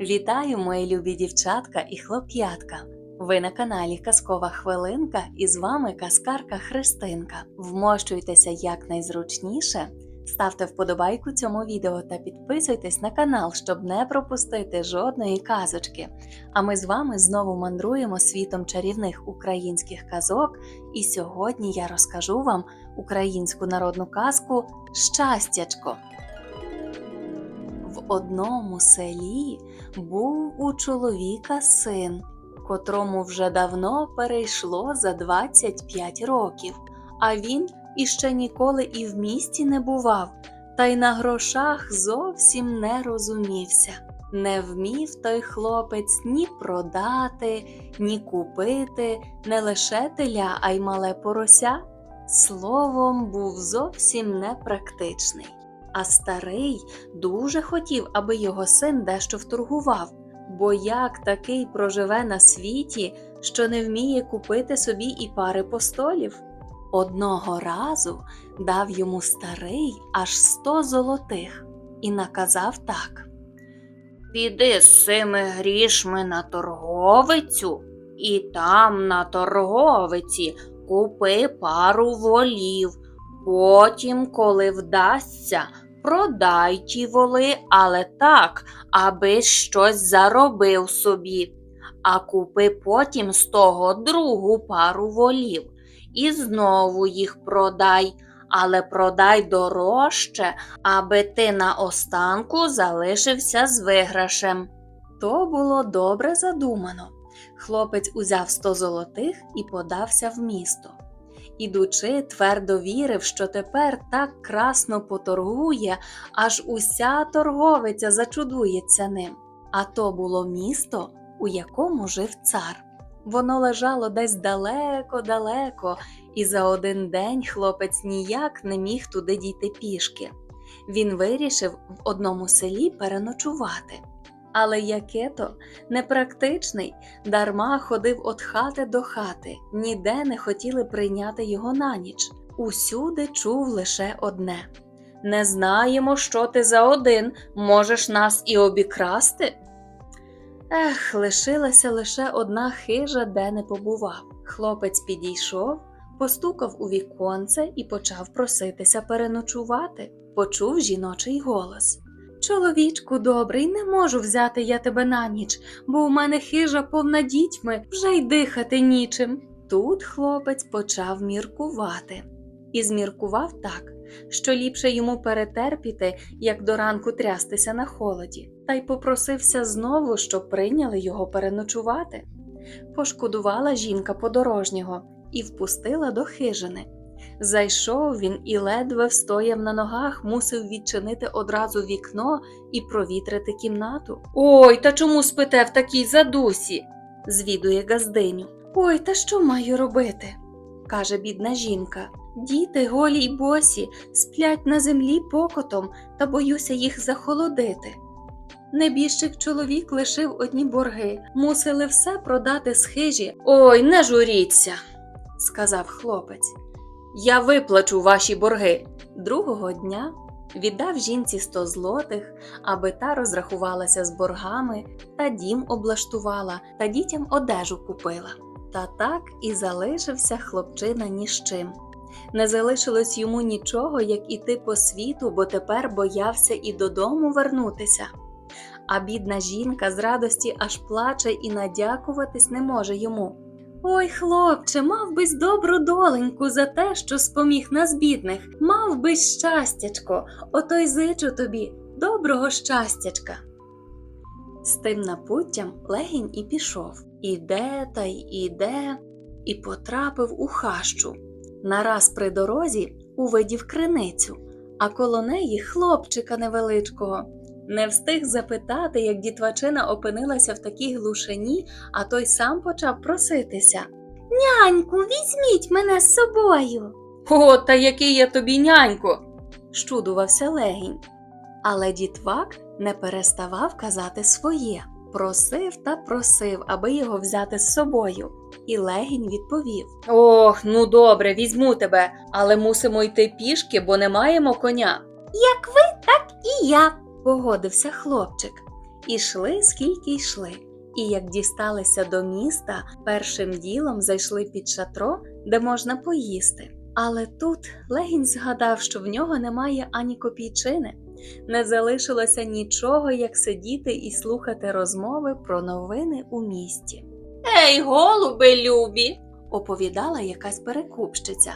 Вітаю, мої любі дівчатка і хлоп'ятка! Ви на каналі Казкова Хвилинка і з вами казкарка Христинка. Вмощуйтеся якнайзручніше, ставте вподобайку цьому відео та підписуйтесь на канал, щоб не пропустити жодної казочки. А ми з вами знову мандруємо світом чарівних українських казок. І сьогодні я розкажу вам українську народну казку Щастячко. Одному селі був у чоловіка син, котрому вже давно перейшло за 25 років, а він іще ніколи і в місті не бував, та й на грошах зовсім не розумівся. Не вмів той хлопець ні продати, ні купити, не лише теля, а й мале порося. Словом, був зовсім непрактичний. А старий дуже хотів, аби його син дещо вторгував, бо як такий проживе на світі, що не вміє купити собі і пари постолів. Одного разу дав йому старий аж сто золотих і наказав так. Піди з цими грішми на торговицю, і там на торговиці купи пару волів. Потім, коли вдасться, продай ті воли, але так, аби щось заробив собі, а купи потім з того другу пару волів і знову їх продай, але продай дорожче, аби ти на останку залишився з виграшем. То було добре задумано. Хлопець узяв сто золотих і подався в місто. Ідучи, твердо вірив, що тепер так красно поторгує, аж уся торговиця зачудується ним. А то було місто, у якому жив цар. Воно лежало десь далеко-далеко, і за один день хлопець ніяк не міг туди дійти пішки. Він вирішив в одному селі переночувати. Але яке то непрактичний, дарма ходив від хати до хати, ніде не хотіли прийняти його на ніч. Усюди чув лише одне: Не знаємо, що ти за один, можеш нас і обікрасти. Ех, лишилася лише одна хижа, де не побував. Хлопець підійшов, постукав у віконце і почав проситися переночувати. Почув жіночий голос. Чоловічку добрий, не можу взяти я тебе на ніч, бо у мене хижа повна дітьми, вже й дихати нічим. Тут хлопець почав міркувати. І зміркував так, що ліпше йому перетерпіти, як до ранку трястися на холоді, та й попросився знову, щоб прийняли його переночувати. Пошкодувала жінка подорожнього і впустила до хижини. Зайшов він і ледве встояв на ногах, мусив відчинити одразу вікно і провітрити кімнату. Ой, та чому спите в такій задусі? звідує газдиню. Ой, та що маю робити? каже бідна жінка. Діти голі й босі сплять на землі покотом та боюся їх захолодити. Небіжчик чоловік лишив одні борги, мусили все продати з хижі. Ой, не журіться, сказав хлопець. Я виплачу ваші борги. Другого дня віддав жінці сто злотих, аби та розрахувалася з боргами, та дім облаштувала, та дітям одежу купила. Та так і залишився хлопчина ні з чим. Не залишилось йому нічого, як іти по світу, бо тепер боявся і додому вернутися. А бідна жінка з радості аж плаче і надякуватись не може йому. Ой, хлопче, мав бись добру доленьку за те, що споміг нас бідних, мав би щастячко, ото й зичу тобі доброго щастячка. З тим напуттям легінь і пішов. Іде та й іде, і потрапив у хащу. Нараз при дорозі увидів криницю, а коло неї хлопчика невеличкого. Не встиг запитати, як дітвачина опинилася в такій глушині, а той сам почав проситися. Няньку, візьміть мене з собою. О, та який я тобі нянько. щудувався легінь. Але дітвак не переставав казати своє. Просив та просив, аби його взяти з собою. І легінь відповів: Ох, ну добре, візьму тебе, але мусимо йти пішки, бо не маємо коня. Як ви, так і я, погодився хлопчик. Ішли, скільки йшли. І як дісталися до міста, першим ділом зайшли під шатро, де можна поїсти. Але тут легінь згадав, що в нього немає ані копійчини. Не залишилося нічого, як сидіти і слухати розмови про новини у місті. Ей, голуби любі, оповідала якась перекупщиця.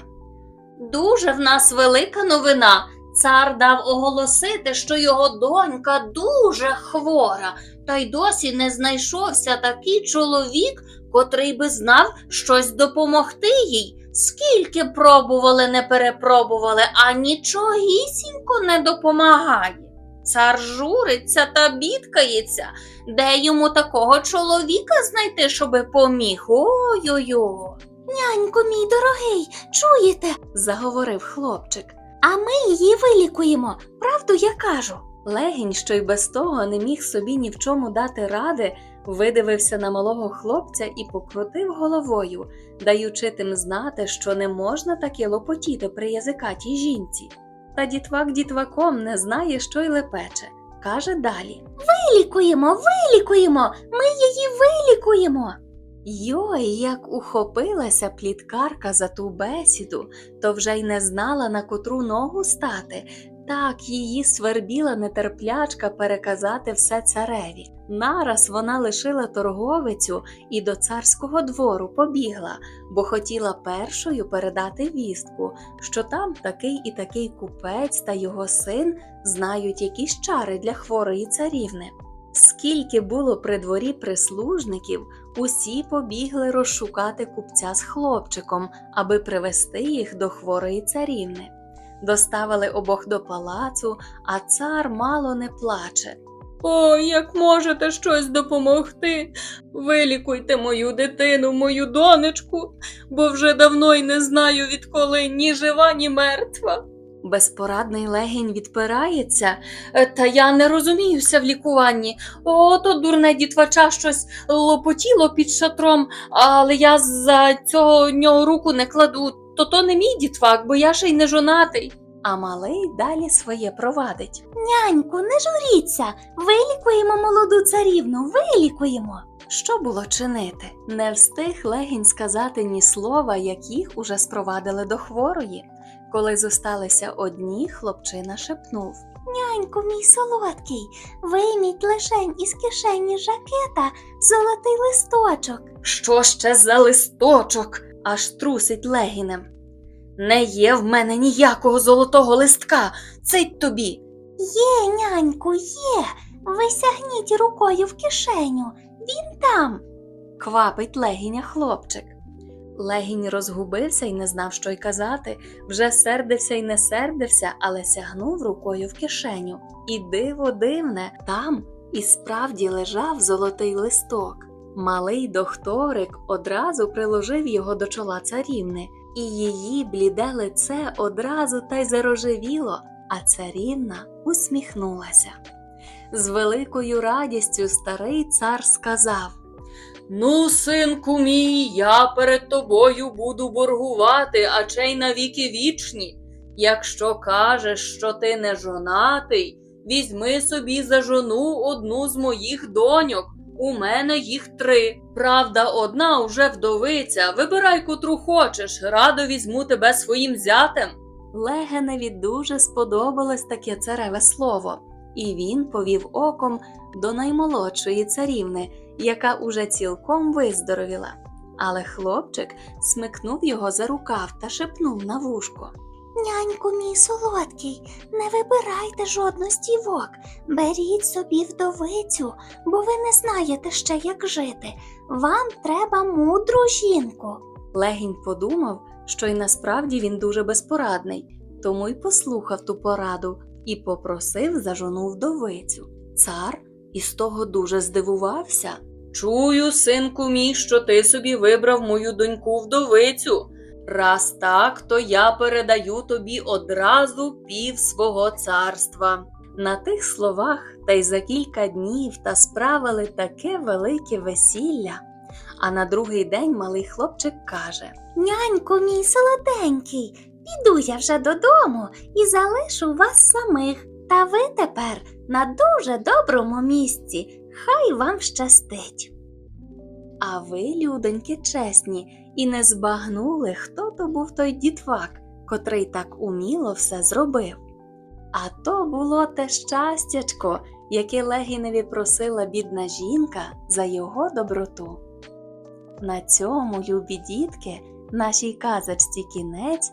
Дуже в нас велика новина. Цар дав оголосити, що його донька дуже хвора, та й досі не знайшовся такий чоловік, котрий би знав щось допомогти їй. Скільки пробували, не перепробували, а нічогісінько не допомагає. Цар журиться та бідкається, де йому такого чоловіка знайти, щоби поміг. Ой-ой-ой. Нянько, мій дорогий, чуєте? заговорив хлопчик. А ми її вилікуємо, правду я кажу. Легінь, що й без того не міг собі ні в чому дати ради, видивився на малого хлопця і покрутив головою, даючи тим знати, що не можна таке лопотіти при язикатій жінці. Та дітвак дітваком не знає, що й лепече. Каже далі: Вилікуємо, вилікуємо, ми її вилікуємо. Йой, як ухопилася пліткарка за ту бесіду, то вже й не знала, на котру ногу стати. Так її свербіла нетерплячка переказати все цареві. Нараз вона лишила торговицю і до царського двору побігла, бо хотіла першою передати вістку, що там такий і такий купець та його син знають якісь чари для хворої царівни. Скільки було при дворі прислужників, усі побігли розшукати купця з хлопчиком, аби привести їх до хворої царівни. Доставили обох до палацу, а цар мало не плаче. Ой, як можете щось допомогти? Вилікуйте мою дитину, мою донечку, бо вже давно й не знаю, відколи ні жива, ні мертва. Безпорадний легінь відпирається, «Е, та я не розуміюся в лікуванні. Ото дурне дітвача щось лопотіло під шатром, але я за цього нього руку не кладу. То то не мій дітвак, бо я ще й не жонатий. А малий далі своє провадить. Няньку, не журіться, вилікуємо молоду царівну, вилікуємо. Що було чинити? Не встиг легінь сказати ні слова, як їх уже спровадили до хворої. Коли зосталися одні, хлопчина шепнув. Няньку, мій солодкий, вийміть лишень із кишені жакета золотий листочок. Що ще за листочок? аж трусить легінем. Не є в мене ніякого золотого листка, цить тобі. Є, няньку, є. Ви сягніть рукою в кишеню. Він там. квапить легіня хлопчик. Легінь розгубився і не знав, що й казати, вже сердився й не сердився, але сягнув рукою в кишеню. І диво дивне, там і справді лежав золотий листок. Малий докторик одразу приложив його до чола царівни, і її бліде лице одразу та й зарожевіло, а царівна усміхнулася. З великою радістю старий цар сказав Ну, синку мій, я перед тобою буду боргувати, а че й навіки вічні. Якщо кажеш, що ти не жонатий, візьми собі за жону одну з моїх доньок. У мене їх три. Правда, одна уже вдовиця. Вибирай котру хочеш, радо візьму тебе своїм зятем. Легеневі дуже сподобалось таке цареве слово, і він повів оком до наймолодшої царівни, яка уже цілком виздоровіла. Але хлопчик смикнув його за рукав та шепнув на вушко. Няньку мій солодкий, не вибирайте жодну з дівок, беріть собі вдовицю, бо ви не знаєте ще, як жити. Вам треба мудру жінку. Легінь подумав, що й насправді він дуже безпорадний, тому й послухав ту пораду і попросив за жону вдовицю. Цар із того дуже здивувався. Чую, синку мій, що ти собі вибрав мою доньку вдовицю. Раз так, то я передаю тобі одразу пів свого царства. На тих словах та й за кілька днів та справили таке велике весілля. А на другий день малий хлопчик каже: Нянько, мій солоденький, піду я вже додому і залишу вас самих. Та ви тепер на дуже доброму місці. Хай вам щастить. А ви, людоньки, чесні, і не збагнули, хто то був той дітвак, котрий так уміло все зробив. А то було те щастячко, яке Легіневі просила бідна жінка за його доброту. На цьому, любі дітки, нашій казочці кінець,